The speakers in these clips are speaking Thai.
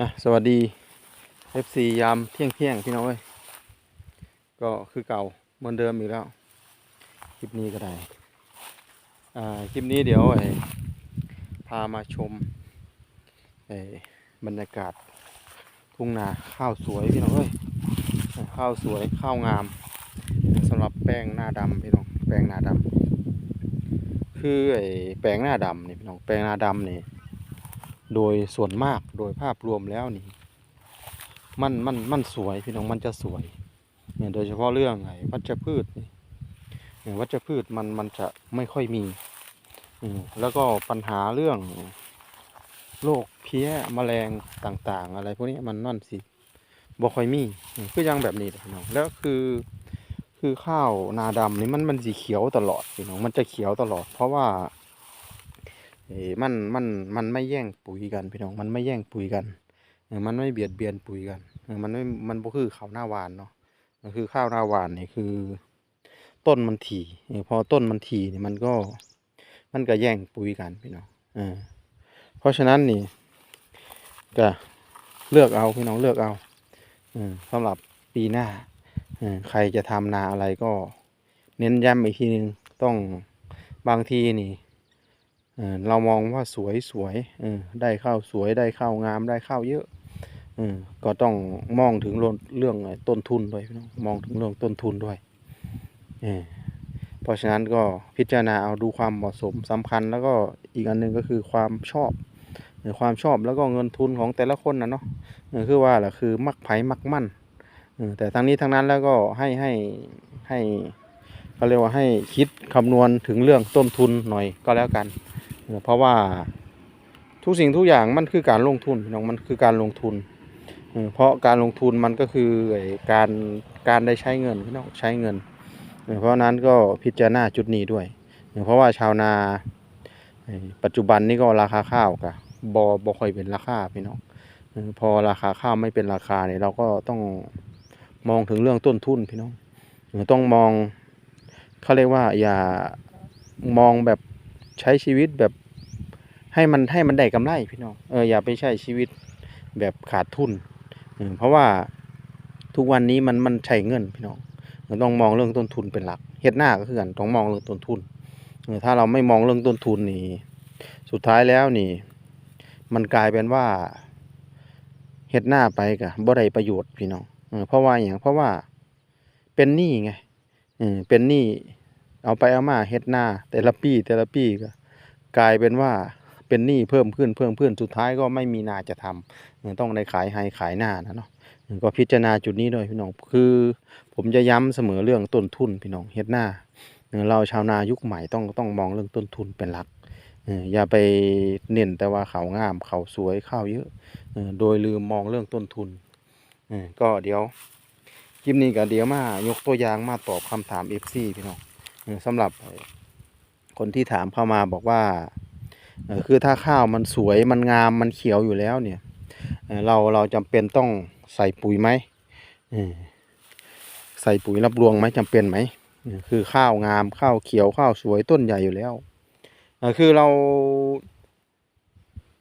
อะสวัสดี FC ยามเที่ยงเที่ยงๆพี่น้องเอ้ยก็คือเก่าเหมือนเดิมอีกแล้ว คลิปนี้ก็ได้ อ่าคลิปนี้เดี๋ยวไอ้พามาชมไอ้บรรยากาศทุ่งนาข้าวสวยพี่น้องเอ้ยข้าวสวยข้าวงามสำหรับแป้งหน้าดำพี่น้องแป้งหน้าดำคือไอ้แป้งหน้าดำนี่พี่น้องแป้งหน้าดำนี่ โดยส่วนมากโดยภาพรวมแล้วนี่ มันมันมันสวยพี่น้องมันจะสวยเนี่ยโดยเฉพาะเรื่องไอ้วัชพืชนี่เนี่ยวัชพืชมันมันจะไม่ค่อยมีอืมแล้วก็ปัญหาเรื่องโรคเพี้ยแมลงต่างๆ อะไรพวกนี้มันนั่นสิบ่ค่อยมีอืมคืออยังแบบนี้พี่น้องแล้วคือคือข้าวนาดำนี่มันมันสีเขียวตลอดพี่น้องมันจะเขียวตลอด เพราะว่า เอมันมันมันไม่แย่งปุ๋ยกันพี่น้องมันไม่แย่งปุ๋ยกันเออมันไม่เบียดเบียนปุ๋ยกันเออมันไม่มันบ่คือข้าวหน้าหวานเนาะก็คือข้าวหน้าหวานนี่คือ ต้นมันถี่พอต้นมันถี่นี่มันก็ มันก็แย่งปุ๋ยกันพี่น้องเออเพราะฉะนั้นนี่ก็เลือกเอาพี่น้องเลือกเอาอสำหรับปีหน้าใครจะทำนาอะไรก็ เน้นย้ำอีกทีหนึงต้องบางทีนี่ เรามองว่าสวยสวยได้ข้าวสวยได้ข้าวงามได้ข้าวเยอะอก็ต้องมองถึงเรื่องต้นทุนด้วยพี่องมองถึงเรื่องต้นทุนด้วยเออเพราะฉะนั้นก็พิจารณาเอาดูความเหมาะสมสำคัญ แล้วก็อีกอันหนึงก็คือความชอบความชอบแล้วก็เงินทุนของแต่ละคนนะเนาะคือว่าแหละคือมักไผ่มักมั่นแต่ทั้งนี้ทั้งนั้นแล้วก็ให้ให้ให้เขาเรียกว่าให้คิดคำนวณถึงเรื่องต้นทุนหน่อยก็แล้วกัน เพราะว่าทุกสิ่งทุกอย่างมันคือการลงทุนพี่น้องมันคือการลงทุน เพราะการลงทุนมันก็คือการการได้ใช้เงินพี่น้องใช้เงิน เพราะนั้นก็พิจารณาจุดนี้ด้วย เพราะว่าชาวนาปัจจุบันนี้ก็ราคาข้าวกะบอบอค่อยเป็นราคาพี่น้องพอราคาข้าวไม่เป็นราคาเนี่ยเราก็ต้องมองถึงเรื่องต้นทุนพี่น้องต้องมองเขาเรียกว่าอย่ามองแบบ ใช้ชีวิตแบบให้มันให้มันได้กำไรพี่น้องเอออย่าไปใช้ชีวิตแบบขาดทุนเพราะว่าทุกวันนี้มันมันใช้เงินพี่น้องเราต้องมองเรื่องต้นทุนเป็นหลักเฮ็ดหน้าก็คือกันต้องมองเรื่องต้นทุนเออถ้าเราไม่มองเรื่องต้นทุนนี่สุดท้ายแล้วนี่ มันกลายเป็นว่าเฮ็ดหน้าไปกะบ่ได้ประโยชน์พี่น้องเออเพราะว่าอย่างเพราะว่าเป็นหนี้ไงเออเป็นหนี้ เอาไปเอามาเฮ็ดหน้าแต่ละปีแต่ละปีก็กลายเป็นว่าเป็นหนี้เพิ่มขึ้นเพิ่มขึ้นสุดท้ายก็ไม่มีนาจะทำต้องได้ขายให้ขายหน้านะเนาะก็พิจารณาจุดนี้ด้วยพี่น้องคือผมจะย้ำเสมอเรื่องต้นทุนพี่น้องเฮ็ดหน้าเออเราชาวนายุคใหม่ต้องต้องมองเรื่องต้นทุนเป็นหลักอย่าไปเน้นแต่ว่าเขางามเขาสวยข้าวเยอะโดยลืมมองเรื่องต้นทุนก็เดี๋ยวคลิปนี้ก็เดี๋ยวมายกตัวอย่างมาตอบคำถาม FC พี่น้อง สำหรับคนที่ถามเข้ามาบอกว่าคือถ้าข้าวมันสวยมันงามมันเขียวอยู่แล้วเนี่ยเราเราจำเป็นต้องใส่ปุ๋ยไหมใส่ปุ๋ยรับรวงไหมจำเป็นไหมคือข้าวงามข้าวเขียวข้าวสวยต้นใหญ่อยู่แล้วคือเรา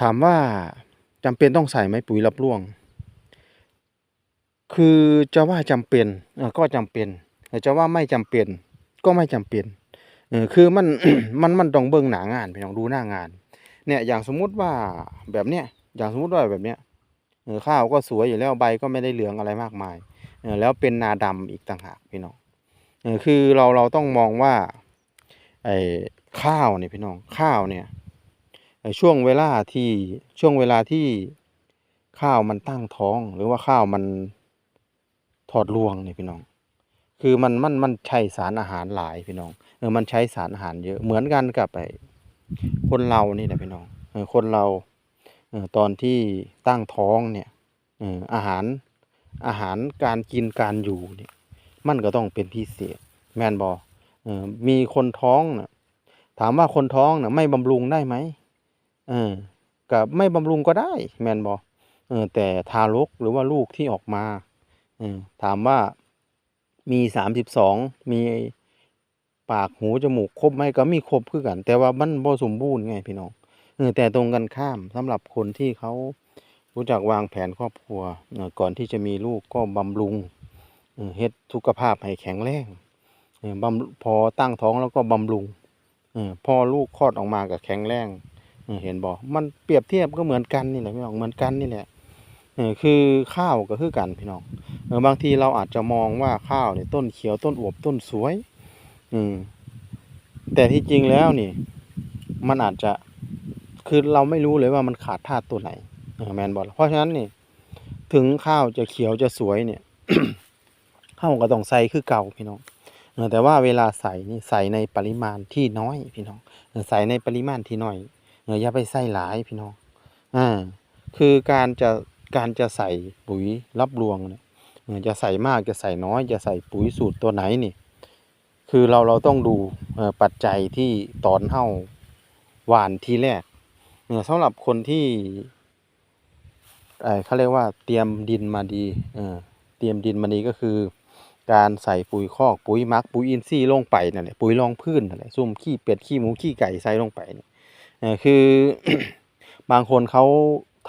ถามว่าจำเป็นต้องใส่ไหมปุ๋ยรับรวง คือจะว่าจำเป็นก็จำเป็นแต่จะว่าไม่จำเป็น ก็ไม่จำเป็นเออคือมันมันมันต้องเบิ่งหน้างานพี่น้องดูหน้างาน เนี่ยอย่างสมมุติว่าแบบเนี้ยอย่างสมมุติว่าแบบเนี้ยเออข้าวก็สวยอยู่แล้วใบก็ไม่ได้เหลืองอะไรมากมายเออแล้วเป็นนาดำอีกต่างหากพี่น้องเออคือเราเราต้องมองว่าไอ้ข้าวเนี่ยพี่น้องข้าวเนี่ยช่วงเวลาที่ช่วงเวลาที่ข้าวมันตั้งท้อง หรือว่าข้าวมันถอดรวงเนี่ยพี่น้อง คือมันมันมันใช้สารอาหารหลายพี่น้องเออมันใช้สารอาหารเยอะเหมือนกันกับไอ้คนเรานี่แหละพี่น้องเออคนเราเออตอนที่ตั้งท้องเนี่ยเอออาหารอาหารการกินการอยู่เนี่ยมันก็ต้องเป็นพิเศษแมนบอเออมีคนท้องนะถามว่าคนท้องนะไม่บำรุงได้ไหมเออกับไม่บำรุงก็ได้ แมนบอเออแต่ทารกหรือว่าลูกที่ออกมาเออถามว่า มีสามสิบสองมีปากหูจมูกครบไหมก็มีครบคือกัน แต่ว่ามันบ่สมบูรณ์ไงพี่น้องเออแต่ตรงกันข้ามสำหรับคนที่เขารู้จักวางแผนครอบครัวก่อนที่จะมีลูกก็บำรุงเออเฮ็ดสุขภาพให้แข็งแรงเออบำพอตั้งท้องแล้วก็บำรุงเออพอลูกคลอดออกมาก็แข็งแรงเออเห็นบ่มันเปรียบเทียบก็เหมือนกันนี่แหละพี่น้องเหมือนกันนี่แหละเออคือข้าวก็คือกันพี่น้อง บางทีเราอาจจะมองว่าข้าวเนี่ยต้นเขียวต้นอวบต้นสวย อืม แต่ที่จริงแล้วนี่ มันอาจจะคือเราไม่รู้เลยว่ามันขาดธาตุตัวไหนแมนบอลเพราะฉะนั้นนี่ ถึงข้าวจะเขียวจะสวยเนี่ยข้าวก็ต้องใส่คือเก่าพี่น้องแต่ว่าเวลาใส่นี่ใส่ในปริมาณที่น้อยพี่น้องใส่ในปริมาณที่น้อยเอออย่าไปใส่หลายพี่น้องอ่าคือการจะการจะใส่ปุ๋ยรับรวงเนี่ย จะใส่มากจะใส่น้อย จะใส่ปุ๋ยสูตรตัวไหนนี่ คือเราเราต้องดูปัจจัยที่ตอนเฮาหวานทีแรกเออสำหรับคนที่เอ่อเขาเรียกว่าเตรียมดินมาดีเออเตรียมดินมาดีก็คือ การใส่ปุ๋ยคอกปุ๋ยมักปุ๋ยอินทรีย์ลงไปนั่นแหละปุ๋ยรองพื้นนั่นแหละซุ่มขี้เป็ดขี้หมูขี้ไก่ใส่ลงไปเนี่ยเอคือบางคนเขา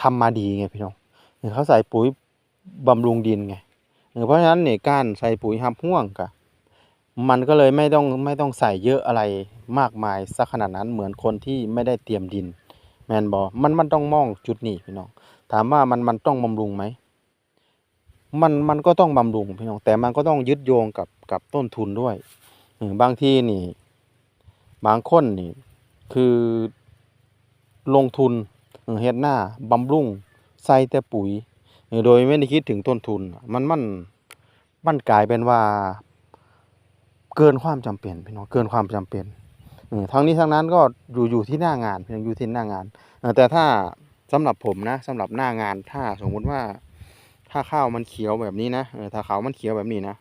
ทำมาดีไงพี่น้องเออเขาใส่ปุ๋ยบำรุงดินไง เออเพราะฉะนั้นเนี่ยการใส่ปุ๋ยหับห่วงกะมันก็เลยไม่ต้องไม่ต้องใส่เยอะอะไรมากมายสักขนาดนั้นเหมือนคนที่ไม่ได้เตรียมดิน แมนบอมันมันต้องมองจุดนี้พี่น้อง ถามว่ามันมันต้องบำรุงไหมมันมันก็ต้องบำรุงพี่น้องแต่มันก็ต้องยึดโยงกับกับต้นทุนด้วยบางที่นี่ บางคนนี่ คือลงทุนเฮ็ดหน้าบำรุงใส่แต่ปุ๋ย โดยไม่ได้คิดถึงต้นทุน มันมันมันกลายเป็นว่า เกินความจำเป็นพี่น้องเกินความจำเป็นทั้งนี้ทั้งนั้นก็อยู่อยู่ที่หน้างานพี่น้องอยู่ที่หน้างาน แต่ถ้าสำหรับผมนะสำหรับหน้างานถ้าสมมุติว่าถ้าข้าวมันเขียวแบบนี้นะถ้าขาวมันเขียวแบบนี้นะ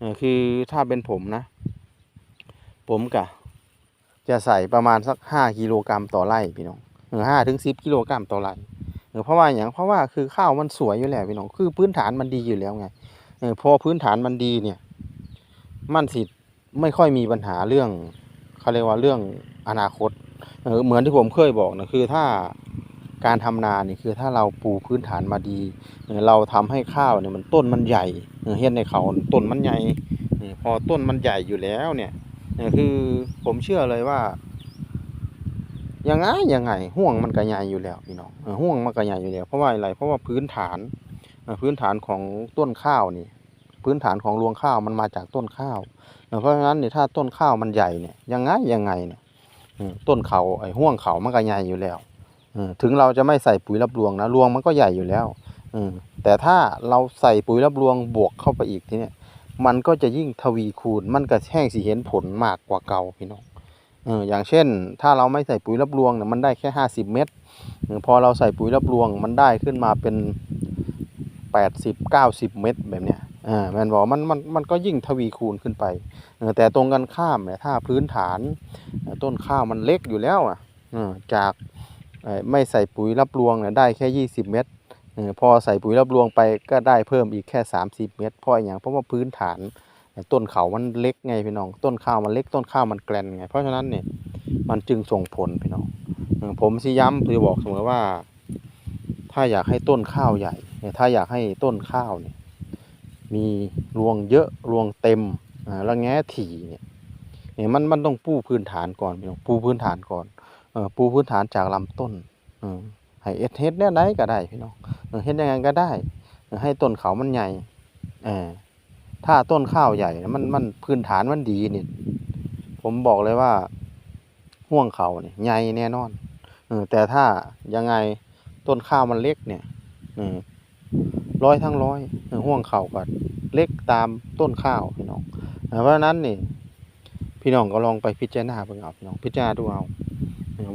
อคือถ้าเป็นผมนะ ผมกะจะใส่ประมาณสักห้ากิโลกรัมต่อไร่พี่น้องห้าถึงสิบกิโลกรัมต่อไร่ เออเพราะว่าอย่างเพราะว่าคือข้าวมันสวยอยู่แล้วพี่น้องคือพื้นฐานมันดีอยู่แล้วไงเออพอพื้นฐานมันดีเนี่ย มันสิไม่ค่อยมีปัญหาเรื่องเขาเรียกว่าเรื่องอนาคตเออเหมือนที่ผมเคยบอกนะคือถ้าการทำนานี่คือถ้าเราปูพื้นฐานมาดี เราทำให้ข้าวเนี่ยมันต้นมันใหญ่เฮ็ดในเขาต้นมันใหญ่พอต้นมันใหญ่อยู่แล้วเนี่ยคือผมเชื่อเลยว่า ยังไงยังไงห่วงมันก็ใหญ่อยู่แล้วพี่น้องห่วงมันก็ใหญ่อยู่แล้วเพราะว่าอะไรเพราะว่าพื้นฐานพื้นฐานของต้นข้าวนี่ พื้นฐานของรวงข้าวมันมาจากต้นข้าวเออเพราะฉะนั้นเนี่ยถ้าต้นข้าวมันใหญ่เนี่ยยังไงยังไงเนี่ยต้นเขาไอ้ห่วงเขามันก็ใหญ่อยู่แล้วถึงเราจะไม่ใส่ปุ๋ยรับรวงนะรวงมันก็ใหญ่อยู่แล้วอแต่ถ้าเราใส่ปุ๋ยรับรวงบวกเข้าไปอีกทีเนี่ยมันก็จะยิ่งทวีคูณมันก็แห้งสิเห็นผลมากกว่าเก่าพี่น้อง เอออย่างเช่น ถ้าเราไม่ใส่ปุ๋ยรับรวงเนี่ยมันได้แค่ห้าสิบเม็ดพอเราใส่ปุ๋ยรับรวงมันได้ขึ้นมาเป็นแปดสิบเก้าสิบเม็ดแบบเนี้ยอ่าแมนบอกมันมันมันก็ยิ่งทวีคูณขึ้นไปเออแต่ตรงกันข้ามเนี่ยถ้าพื้นฐานต้นข้าวมันเล็กอยู่แล้วอะเออจากไม่ใส่ปุ๋ยรับรวงเนี่ยได้แค่ 20 เม็ดเออพอใส่ปุ๋ยรับรวงไปก็ได้เพิ่มอีกแค่ 30 เม็ดเพราะอย่างเพราะว่าพื้นฐาน ต้นเขามันเล็กไงพี่น้อง ต้นข้าวมันเล็กต้นข้าวมันแกลนไง เพราะฉะนั้นเนี่ยมันจึงส่งผลพี่น้อง ผมสิย้ำคือบอกเสมอว่า ถ้าอยากให้ต้นข้าวใหญ่เนี่ยถ้าอยากให้ต้นข้าวเนี่ยมีรวงเยอะรวงเต็มแล้วแง้ถี่เนี่ยเนี่ยมันมันต้องปูพื้นฐานก่อนพี่น้องปูพื้นฐานก่อนปูพื้นฐานจากลำต้นอให้เอ็ดเฮ็ดเนี่ยได้ก็ได้พี่น้องเออเฮ็ดยังไงก็ได้ ให้ต้นเขามันใหญ่อ ถ้าต้นข้าวใหญ่ มันมันพื้นฐานมันดีนี่ผมบอกเลยว่าห่วงเขาเนี่ยใหญ่แน่นอนอแต่ถ้ายังไงต้นข้าวมันเล็กเนี่ยร้อยทั้งร้อยห่วงเข่าก็เล็กตามต้นข้าวพี่น้องเอ่อเพราะนั้นนี่พี่น้องก็ลองไปพิจารณาเบิ่งเอาพี่น้องพิจารณาดูเอา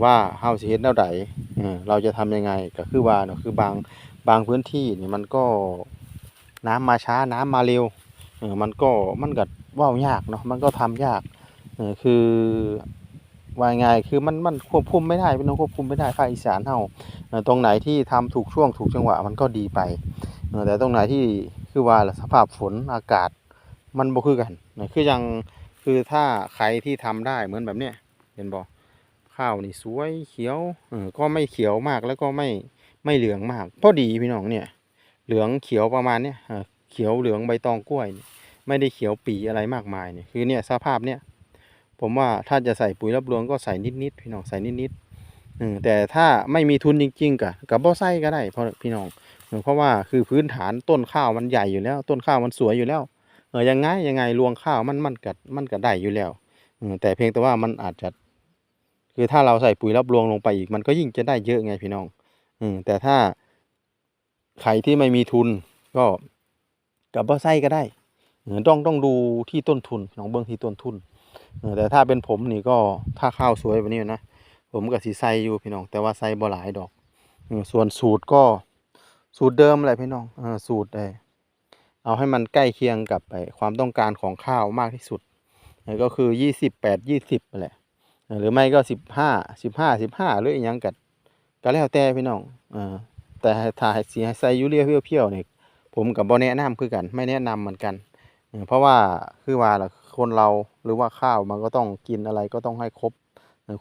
ว่าเฮาสิเฮ็ดแนวใดเออเราจะทำยังไงก็คือว่าเนาะคือบางบางพื้นที่นี่มันก็น้ำมาช้าน้ำมาเร็ว เออมันก็มันก็ว้ายากเนาะมันก็ทำยากเออคือว่าไงคือมันมันควบคุมไม่ได้พี่น้องควบคุมไม่ได้ภาคอีสานเฮาตรงไหนที่ทำถูกช่วงถูกจังหวะมันก็ดีไปแต่ตรงไหนที่คือว่าสภาพฝนอากาศมันบ่คือกันนะคือยังคือถ้าใครที่ทำได้เหมือนแบบเนี้ยเห็นบ่ข้าวนี่สวยเขียวเออก็ไม่เขียวมากแล้วก็ไม่ไม่เหลืองมากพอดีพี่น้องเนี่ย เหลืองเขียวประมาณเนี้ย เขียวเหลืองใบตองกล้วยไม่ได้เขียวปีอะไรมากมายเนี่ยคือเนี่ยสภาพเนี่ยผมว่าถ้าจะใส่ปุ๋ยรับรวงก็ใส่นิดๆพี่น้องใส่นิดๆอืมแต่ถ้าไม่มีทุนจริง ๆกะกับบ่ใส่ก็ได้เพราะพี่น้องเพราะว่าคือพื้นฐานต้นข้าวมันใหญ่อยู่แล้ว ต้นข้าวมันสวยอยู่แล้วเออยังไงยังไงรวงข้าวมันมันกัดมันก็ได้อยู่แล้วแต่เพียงแต่ว่ามันอาจจะ คือถ้าเราใส่ปุ๋ยรับรวงลงไปอีก มันก็ยิ่งจะได้เยอะไงพี่น้อง อืแต่ถ้าใครที่ไม่มีทุนก็ กับบ่ใส่ก็ได้เออต้องต้องดูที่ต้นทุนน้องเบิ่งที่ต้นทุนเออแต่ถ้าเป็นผมนี่ก็ถ้าข้าวสวยแบบนี้นะผมก็สิใส่อยู่พี่น้อง แต่ว่าใส่บ่หลายดอกส่วนสูตรก็สูตรเดิมแหละพี่น้องสูตรเออเอาให้มันใกล้เคียงกับไอ้ความต้องการของข้าวมากที่สุดก็คือยี่สิบแปดยี่สิบแหละหรือไม่ก็สิบห้าสิบห้าสิบห้าหรืออีกยังกัดก็แล้วแต่พี่น้องอแต่ถ้าใสิให้ยูเรียเพียวๆเนี่ย ผมกับบ่แนะนำคือกัน ไม่แนะนำเหมือนกันเออเพราะว่าคือว่าคนเราหรือว่าข้าวมันก็ต้องกินอะไรก็ต้องให้ครบ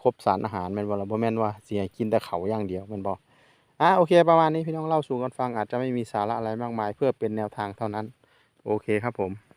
ครบสารอาหารแม่นบ่ล่ะบ่แมนว่าเสียกินแต่เขาอย่างเดียวแม่นบ่อะโอเคประมาณนี้พี่น้องเล่าสู่กันฟังอาจจะไม่มีสาระอะไรมากมาย เพื่อเป็นแนวทางเท่านั้น โอเคครับผม